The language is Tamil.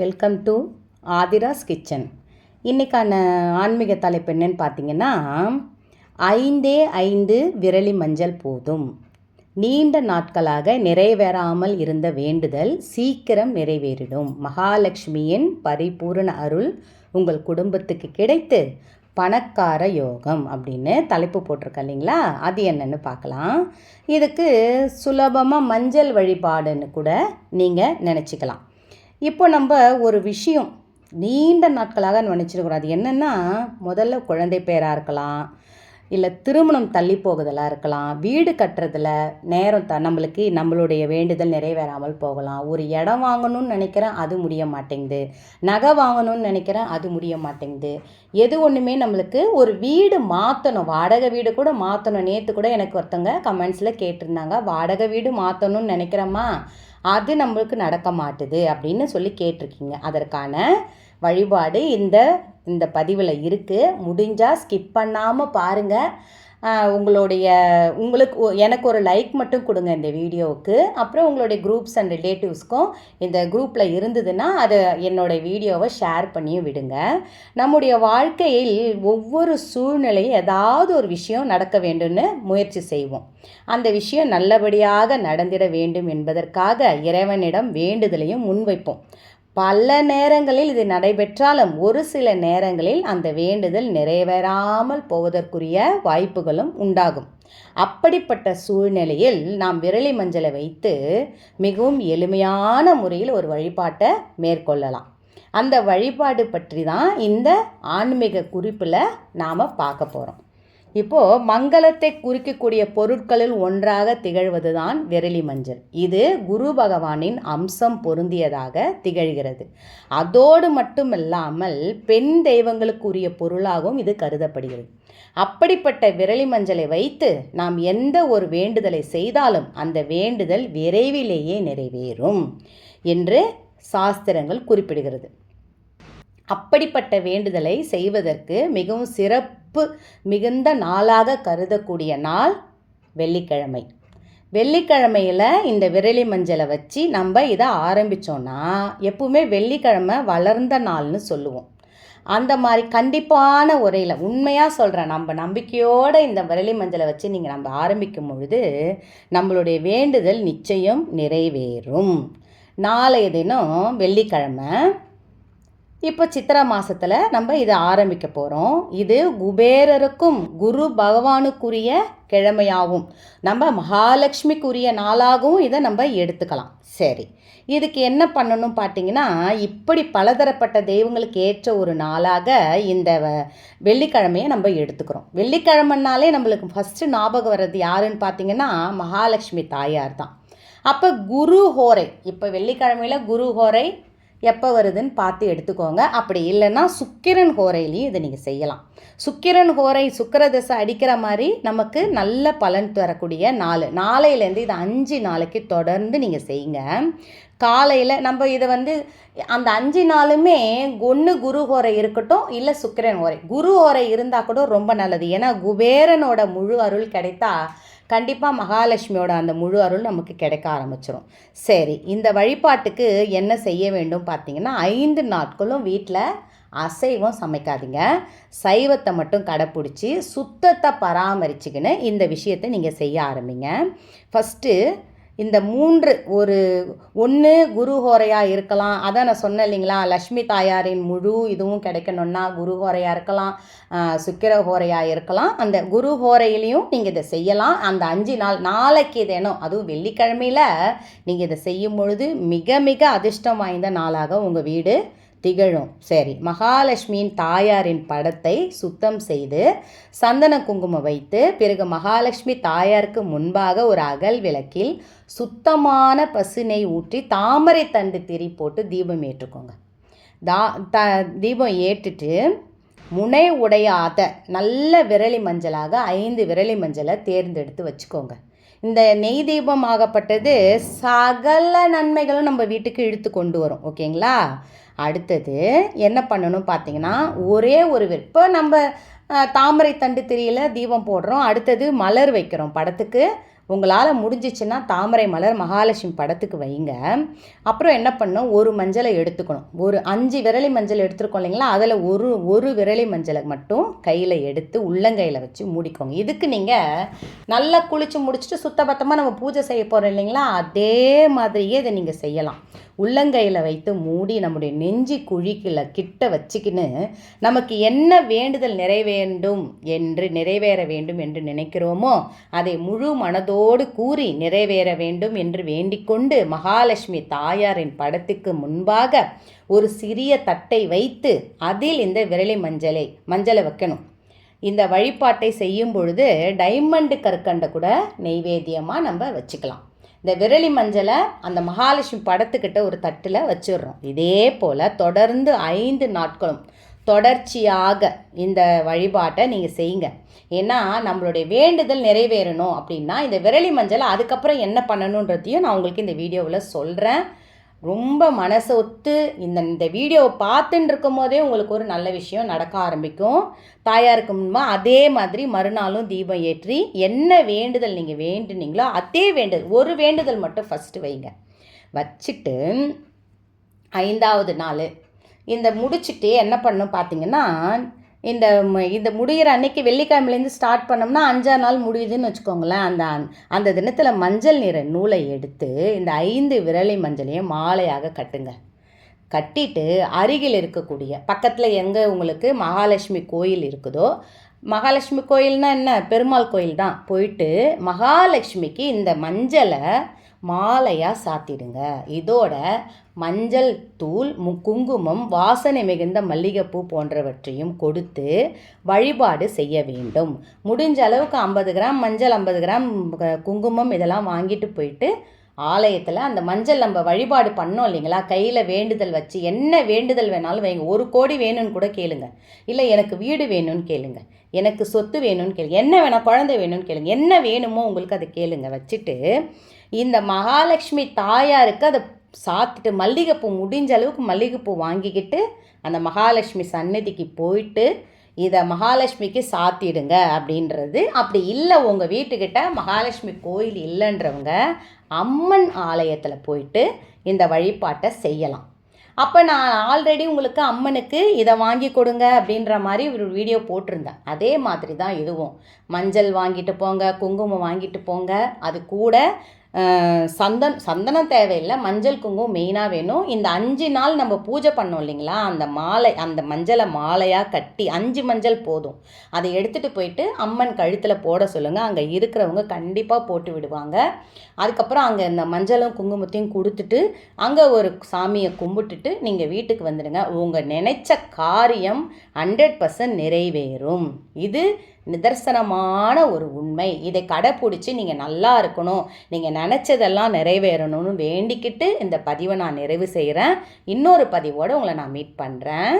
வெல்கம் டு ஆதிராஸ் கிச்சன் இன்றைக்கான ஆன்மீக தலைப்பு என்னன்னு பார்த்தீங்கன்னா ஐந்தே ஐந்து விரலி மஞ்சள் போதும். நீண்ட நாட்களாக நிறைவேறாமல் இருந்த வேண்டுதல் சீக்கிரம் நிறைவேறிடும். மகாலட்சுமியின் பரிபூரண அருள் உங்கள் குடும்பத்துக்கு கிடைத்து பணக்கார யோகம் அப்படின்னு தலைப்பு போட்டிருக்க இல்லைங்களா? அது என்னென்னு பார்க்கலாம். இதுக்கு சுலபமாக மஞ்சள் வழிபாடுன்னு கூட நீங்கள் நினச்சிக்கலாம். இப்போ நம்ம ஒரு விஷயம் நீண்ட நாட்களாக நினச்சிருக்கிறோம் அது என்னென்னா முதல்ல குழந்தை பேராக இருக்கலாம் இல்லை திருமணம் தள்ளி போகுதலாக இருக்கலாம் வீடு கட்டுறதுல நேரம் த நம்மளுக்கு நம்மளுடைய வேண்டுதல் நிறைவேறாமல் போகலாம். ஒரு இடம் வாங்கணும்னு நினைக்கிறேன் அது முடிய மாட்டேங்குது. நகை வாங்கணும்னு நினைக்கிறேன் அது முடிய மாட்டேங்குது. எது ஒன்றுமே நம்மளுக்கு ஒரு வீடு மாற்றணும் வாடகை வீடு கூட மாற்றணும் நேற்று கூட எனக்கு ஒருத்தங்க கமெண்ட்ஸில் கேட்டிருந்தாங்க வாடகை வீடு மாற்றணும்னு நினைக்கிறேம்மா? அது நம்மளுக்கு நடக்க மாட்டுது அப்படின்னு சொல்லி கேட்டிருக்கீங்க. அதற்கான வழிபாடு இந்த இந்த பதிவில் இருக்குது முடிஞ்சால் ஸ்கிப் பண்ணாமல் பாருங்கள் உங்களுடைய உங்களுக்கு ஒ- எனக்கு ஒரு லைக் மட்டும் கொடுங்க இந்த வீடியோவுக்கு. அப்புறம் உங்களுடைய குரூப்ஸ் அண்ட் ரிலேட்டிவ்ஸ்க்கும் இந்த குரூப்பில் இருந்ததுன்னா அதை என்னோட வீடியோவை ஷேர் பண்ணியும் விடுங்க. நம்முடைய வாழ்க்கையில் ஒவ்வொரு சூழ்நிலையும் ஏதாவது ஒரு விஷயம் நடக்க வேண்டும்னு முயற்சி செய்வோம். அந்த விஷயம் நல்லபடியாக நடந்திட வேண்டும் என்பதற்காக இறைவனிடம் வேண்டுதலையும் முன்வைப்போம். பல நேரங்களில் இது நடைபெற்றாலும் ஒரு சில நேரங்களில் அந்த வேண்டுதல் நிறைவேறாமல் போவதற்குரிய வாய்ப்புகளும் உண்டாகும். அப்படிப்பட்ட சூழ்நிலையில் நாம் விரலி மஞ்சளை வைத்து மிகவும் எளிமையான முறையில் ஒரு வழிபாட்டை மேற்கொள்ளலாம். அந்த வழிபாடு பற்றி தான் இந்த ஆன்மீக குறிப்பில் நாம் பார்க்க போகிறோம் இப்போது மங்களத்தை குறிக்கக்கூடிய பொருட்களில் ஒன்றாக திகழ்வது தான் விரலி மஞ்சள். இது குரு பகவானின் அம்சம் பொருந்தியதாக திகழ்கிறது. அதோடு மட்டுமல்லாமல் பெண் தெய்வங்களுக்குரிய பொருளாகவும் இது கருதப்படுகிறது. அப்படிப்பட்ட விரலி மஞ்சளை வைத்து நாம் எந்த ஒரு வேண்டுதலை செய்தாலும் அந்த வேண்டுதல் விரைவிலேயே நிறைவேறும் என்று சாஸ்திரங்கள் குறிப்பிடுகிறது. அப்படிப்பட்ட வேண்டுதலை செய்வதற்கு மிகவும் சிறப்பு மிகுந்த நாளாக கருதக்கூடிய நாள் வெள்ளிக்கிழமை. வெள்ளிக்கிழமையில் இந்த விரலி மஞ்சளை வச்சு நம்ம இதை ஆரம்பித்தோன்னா எப்பவுமே வெள்ளிக்கிழமை வளர்ந்த நாள்னு சொல்லுவோம். அந்த மாதிரி கண்டிப்பான உரையில் உண்மையாக சொல்கிறேன் நம்ம நம்பிக்கையோடு இந்த விரலி மஞ்சளை வச்சு நீங்கள் நம்ம ஆரம்பிக்கும் பொழுது நம்மளுடைய வேண்டுதல் நிச்சயம் நிறைவேறும். நாளைய தினம் வெள்ளிக்கிழமை இப்போ சித்திரை மாதத்தில் நம்ம இதை ஆரம்பிக்க போகிறோம் இது குபேரருக்கும் குரு பகவானுக்குரிய கிழமையாகவும் நம்ம மகாலட்சுமிக்குரிய நாளாகவும் இதை நம்ம எடுத்துக்கலாம். சரி இதுக்கு என்ன பண்ணணும் பார்த்தீங்கன்னா இப்படி பலதரப்பட்ட தெய்வங்களுக்கு ஏற்ற ஒரு நாளாக இந்த வ- வெள்ளிக்கிழமையை நம்ம எடுத்துக்கிறோம். வெள்ளிக்கிழமைனாலே நம்மளுக்கு ஃபஸ்ட்டு ஞாபகம் வர்றது யாருன்னு பார்த்தீங்கன்னா மகாலட்சுமி தாயார் தான். அப்போ குரு ஹோரை இப்போ வெள்ளிக்கிழமையில் குரு ஹோரை எப்போ வருதுன்னு பார்த்து எடுத்துக்கோங்க. அப்படி இல்லைன்னா சுக்கிரன் ஹோரையிலையும் இதை நீங்கள் செய்யலாம். சுக்கிரன் ஹோரை சுக்கர திசை அடிக்கிற மாதிரி நமக்கு நல்ல பலன் தரக்கூடிய நாள் நாளையிலேருந்து இது அஞ்சு நாளைக்கு தொடர்ந்து நீங்கள் செய்யுங்க. காலையில் நம்ம இதை வந்து அந்த அஞ்சு நாளுமே ஒன்று குரு ஹோரை இருக்கட்டும் இல்லை சுக்கிரன் ஹோரை. குரு ஹோரை இருந்தால் கூட ரொம்ப நல்லது. ஏன்னா குபேரனோட முழு அருள் கிடைத்தா கண்டிப்பாக மகாலட்சுமியோட அந்த முழு அருள் நமக்கு கிடைக்க ஆரம்பிச்சிடும் சரி இந்த வழிபாட்டுக்கு என்ன செய்ய வேண்டும் பார்த்தீங்கன்னா ஐந்து நாட்களும் வீட்டில் அசைவம் சமைக்காதீங்க. சைவத்தை மட்டும் கடைப்பிடிச்சி சுத்தத்தை பராமரிச்சுக்கின்னு இந்த விஷயத்தை நீங்கள் செய்ய ஆரம்பிங்க. ஃபஸ்ட்டு இந்த மூன்று ஒரு ஒன்று குருஹோரையாக இருக்கலாம். அதான் நான் சொன்னேன் இல்லைங்களா? லக்ஷ்மி தாயாரின் முழு இதுவும் கிடைக்கணுன்னா குருஹோரையாக இருக்கலாம். சுக்கிர ஹோரையாக இருக்கலாம். அந்த குரு ஹோரையிலையும் நீங்கள் இதை செய்யலாம். அந்த அஞ்சு நாள் நாளைக்கு தினம் அதுவும் வெள்ளிக்கிழமையில் நீங்கள் இதை செய்யும் பொழுது மிக மிக அதிர்ஷ்டம் வாய்ந்த நாளாக உங்கள் வீடு திகழும். சரி மகாலட்சுமியின் தாயாரின் படத்தை சுத்தம் செய்து சந்தன குங்குமம் வைத்து பிறகு மகாலட்சுமி தாயாருக்கு முன்பாக ஒரு அகல் விளக்கில் சுத்தமான பசுனை ஊற்றி தாமரை தண்டு திரி போட்டு தீபம் ஏற்றுக்கோங்க. தா த தீபம் ஏற்றுட்டு முனை உடையாத நல்ல விரலி மஞ்சளாக ஐந்து விரலி மஞ்சளை தேர்ந்தெடுத்து வச்சுக்கோங்க. இந்த நெய் தீபம் ஆகப்பட்டது சகல நன்மைகளும் நம்ம வீட்டுக்கு இழுத்து கொண்டு வரும். ஓகேங்களா? அடுத்தது என்ன பண்ணணும் பார்த்தீங்கன்னா ஒரே ஒரு இப்போ நம்ம தாமரை தண்டு திரியில் தீபம் போடுறோம். அடுத்தது மலர் வைக்கிறோம் படத்துக்கு. உங்களால் முடிஞ்சிச்சுன்னா தாமரை மலர் மகாலட்சுமி படத்துக்கு வைங்க. அப்புறம் என்ன பண்ணும் ஒரு மஞ்சளை எடுத்துக்கணும். ஒரு அஞ்சு விரலி மஞ்சள் எடுத்துருக்கோம் இல்லைங்களா? அதில் ஒரு ஒரு விரலி மஞ்சளை மட்டும் கையில் எடுத்து உள்ளங்கையில் வச்சு மூடிக்கோங்க. இதுக்கு நீங்கள் நல்லா குளித்து முடிச்சுட்டு சுத்தபத்தமாக நம்ம பூஜை செய்ய போகிறோம் இல்லைங்களா? அதே மாதிரியே இதை நீங்கள் செய்யலாம். உள்ளங்கையில் வைத்து மூடி நம்முடைய நெஞ்சி குழிக்கில் கிட்ட வச்சுக்கின்னு நமக்கு என்ன வேண்டுதல் நிறைவேண்டும் என்று நிறைவேற வேண்டும் என்று நினைக்கிறோமோ அதை முழு மனதோ மனதோடு கூறி நிறைவேற வேண்டும் என்று வேண்டிக்கொண்டு மகாலட்சுமி தாயாரின் படத்துக்கு முன்பாக ஒரு சிறிய தட்டை வைத்து அதில் இந்த விரலி மஞ்சளை மஞ்சளை வைக்கணும். இந்த வழிபாட்டை செய்யும் பொழுது டைமண்டு கற்கண்டை கூட நெய்வேத்தியமாக நம்ம வச்சுக்கலாம். இந்த விரலி மஞ்சளை அந்த மகாலட்சுமி படத்துக்கிட்ட ஒரு தட்டில் வச்சிடுறோம். இதே போல் தொடர்ந்து ஐந்து நாட்களும் தொடர்ச்சியாக இந்த வழிபாட்டை நீங்கள் செய்யுங்க. ஏன்னா நம்மளுடைய வேண்டுதல் நிறைவேறணும் அப்படின்னா இந்த விரலி மஞ்சளை அதுக்கப்புறம் என்ன பண்ணணுன்றதையும் நான் உங்களுக்கு இந்த வீடியோவில் சொல்கிறேன் ரொம்ப மனசு ஒத்து இந்த இந்த வீடியோவை பார்த்துட்டு இருக்கும் போதே உங்களுக்கு ஒரு நல்ல விஷயம் நடக்க ஆரம்பிக்கும். தாயாருக்கு முன்பா அதே மாதிரி மறுநாளும் தீபம் ஏற்றி என்ன வேண்டுதல் நீங்கள் வேண்டுனீங்களோ அதே வேண்டுதல் ஒரு வேண்டுதல் மட்டும் ஃபஸ்ட்டு வைங்க. வச்சுட்டு ஐந்தாவது நாள் இந்த முடிச்சுட்டு என்ன பண்ணும் பார்த்தீங்கன்னா இந்த இந்த முடிகிற அன்னைக்கு வெள்ளிக்கிழமையிலேருந்து ஸ்டார்ட் பண்ணோம்னா அஞ்சாறு நாள் முடியுதுன்னு வச்சுக்கோங்களேன். அந்த அந்த தினத்தில் மஞ்சள் நிற நூலை எடுத்து இந்த ஐந்து விரலி மஞ்சளையும் மாலையாக கட்டுங்க. கட்டிட்டு அருகில் இருக்கக்கூடிய பக்கத்தில் எங்கே உங்களுக்கு மகாலட்சுமி கோயில் இருக்குதோ மகாலட்சுமி கோயில்னா என்ன? பெருமாள் கோயில் தான் போயிட்டு மகாலட்சுமிக்கு இந்த மஞ்சளை மாலையாக சாத்திடுங்க. இதோட மஞ்சள் தூள் மு குங்குமம் வாசனை மிகுந்த மல்லிகைப்பூ போன்றவற்றையும் கொடுத்து வழிபாடு செய்ய வேண்டும். முடிஞ்ச அளவுக்கு ஐம்பது கிராம் மஞ்சள் ஐம்பது கிராம் குங்குமம் இதெல்லாம் வாங்கிட்டு போயிட்டு ஆலயத்தில் அந்த மஞ்சள் நம்ம வழிபாடு பண்ணோம் இல்லைங்களா? கையில் வேண்டுதல் வச்சு என்ன வேண்டுதல் வேணாலும் வைங்க. ஒரு கோடி வேணும்னு கூட கேளுங்க. இல்லை எனக்கு வீடு வேணும்னு கேளுங்க. எனக்கு சொத்து வேணும்னு கேளுங்க. என்ன வேணால் குழந்தை வேணும்னு கேளுங்க. என்ன வேணுமோ உங்களுக்கு அதை கேளுங்க. வச்சுட்டு இந்த மகாலட்சுமி தாயாருக்கு அதை சாத்திட்டு மல்லிகைப்பூ முடிஞ்ச அளவுக்கு மல்லிகைப்பூ வாங்கிக்கிட்டு அந்த மகாலட்சுமி சன்னதிக்கு போயிட்டு இதை மகாலட்சுமிக்கு சாத்திடுங்க அப்படின்றது. அப்படி இல்லை உங்கள் வீட்டுக்கிட்ட மகாலட்சுமி கோயில் இல்லைன்றவங்க அம்மன் ஆலயத்தில் போயிட்டு இந்த வழிபாட்டை செய்யலாம். அப்போ நான் ஆல்ரெடி உங்களுக்கு அம்மனுக்கு இதை வாங்கி கொடுங்க அப்படின்ற மாதிரி ஒரு வீடியோ போட்டிருந்தேன். அதே மாதிரி தான் இதுவும். மஞ்சள் வாங்கிட்டு போங்க குங்குமம் வாங்கிட்டு போங்க. அது கூட சந்தன் சந்தனம் தேவையில்லை மஞ்சள் குங்குமம் மெயினாக வேணும். இந்த அஞ்சு நாள் நம்ம பூஜை பண்ணோம் இல்லைங்களா? அந்த மாலை அந்த மஞ்சளை மாலையாக கட்டி அஞ்சு மஞ்சள் போதும். அதை எடுத்துகிட்டு போயிட்டு அம்மன் கழுத்தில் போட சொல்லுங்கள் அங்கே இருக்கிறவங்க கண்டிப்பாக போட்டு விடுவாங்க. அதுக்கப்புறம் அங்கே இந்த மஞ்சளும் குங்குமத்தையும் கொடுத்துட்டு அங்கே ஒரு சாமியை கும்பிட்டுட்டு நீங்கள் வீட்டுக்கு வந்துடுங்க. உங்கள் நினைச்ச காரியம் ஹண்ட்ரட் பர்சன்ட் நிறைவேறும். இது நிதர்சனமான ஒரு உண்மை. இதை கடைப்பிடிச்சி நீங்கள் நல்லா இருக்கணும். நீங்கள் நினச்சதெல்லாம் நிறைவேறணும்னு வேண்டிக்கிட்டு இந்த பதிவை நான் நிறைவு செய்கிறேன் இன்னொரு பதிவோடு உங்களை நான் மீட் பண்ணுறேன்